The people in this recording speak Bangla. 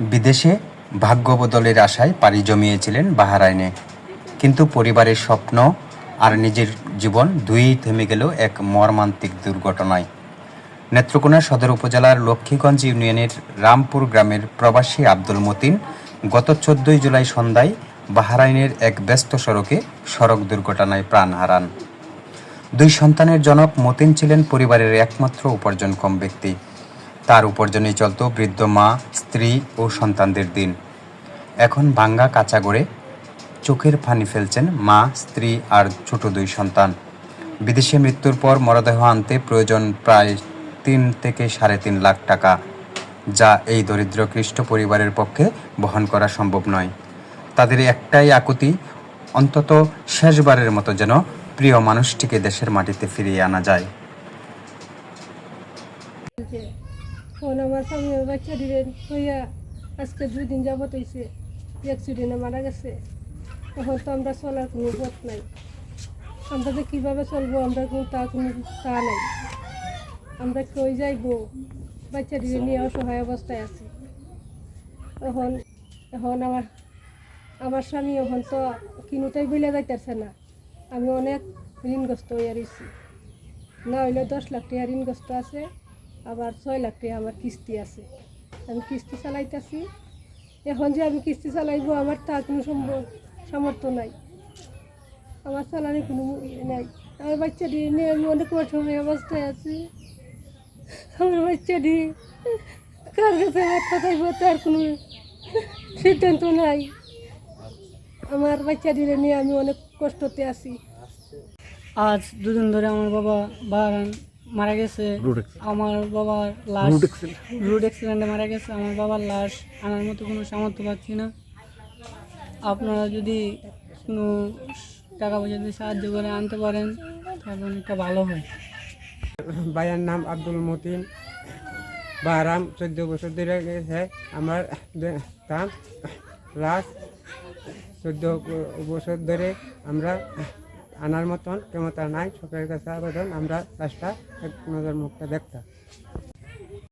বিদেশে ভাগ্য বদলের আশায় পাড়ি জমিয়েছিলেন বাহারাইনে। কিন্তু পরিবারের স্বপ্ন আর নিজের জীবন দুইই থেমে গেল এক মর্মান্তিক দুর্ঘটনায়। নেত্রকোনা সদর উপজেলার লক্ষ্মীগঞ্জ ইউনিয়নের রামপুর গ্রামের প্রবাসী আব্দুল মতিন গত চোদ্দই জুলাই সন্ধ্যায় বাহারাইনের এক ব্যস্ত সড়কে সড়ক দুর্ঘটনায় প্রাণ হারান। দুই সন্তানের জনক মতিন ছিলেন পরিবারের একমাত্র উপার্জনক্ষম ব্যক্তি। তার উপার্জনেই চলত বৃদ্ধ মা, স্ত্রী ও সন্তানদের দিন। এখন ভাঙ্গা কাঁচা গড়ে চোখের ফানি ফেলছেন মা, স্ত্রী আর ছোট দুই সন্তান। বিদেশে মৃত্যুর পর মরদেহ আনতে প্রয়োজন প্রায় তিন থেকে সাড়ে তিন লাখ টাকা, যা এই দরিদ্রকৃষ্ট পরিবারের পক্ষে বহন করা সম্ভব নয়। তাদের একটাই আকুতি, অন্তত শেষবারের মতো যেন প্রিয় মানুষটিকে দেশের মাটিতে ফিরিয়ে আনা যায়। ফোন আমার স্বামী বাচ্চা দিলেন হইয়া আজকে দুই দিন যাবত হয়েছে অ্যাক্সিডেন্টে মারা গেছে। এখন তো আমরা চলার কোনো পথ নাই। আমরা যে কীভাবে চলবো, আমরা কোনো তা কোনো তা নাই। আমরা কই যাইবো? বাচ্চা দিলে নিয়ে অসহায় অবস্থায় আছি। এখন এখন আমার আমার স্বামী এখন তো কিনুতেই বলে যাইতেছে না। আমি অনেক ঋণগ্রস্ত হয়ে রয়েছি না হইলে দশ লাখ টাকা ঋণগ্রস্ত আছে। আবার ছয় লাখ টাকা আমার কিস্তি আছে। আমি কিস্তি চালাইতেছি। এখন যে আমি কিস্তি চালাইবো, আমার তার কোনো সম্ভব সামর্থ্য নাই। আমার চালানি কোনো নাই। আমার বাচ্চা দিয়ে নিয়ে আমি অনেক অসময় অবস্থায় আছি। আমার বাচ্চা দিয়ে কার কাছে হাত পাতাইব তার কোনো সিদ্ধান্ত নাই। আমার বাচ্চা দিয়ে নিয়ে আমি অনেক কষ্টতে আছি। আজ দুদিন ধরে আমার বাবা বাহারান মারা গেছে। আমার বাবার লাশ রোড অ্যাক্সিডেন্টে মারা গেছে। আমার বাবার লাশ আনার মতো কোনো সামর্থ্য পাচ্ছি না। আপনারা যদি কোনো টাকা পয়সা দিয়ে সাহায্য করে আনতে পারেন তাহলে অনেকটা ভালো হয়। ভাইয়ের নাম আব্দুল মতিন। বারাম চোদ্দ বছর ধরে গেছে। আমার দাম লাশ চোদ্দ বছর ধরে আমরা আনার মতন ক্ষমতা নাই সরকারের কাছে আবেদন আমরা লাশটা এক নজর মুখটা দেখতাম।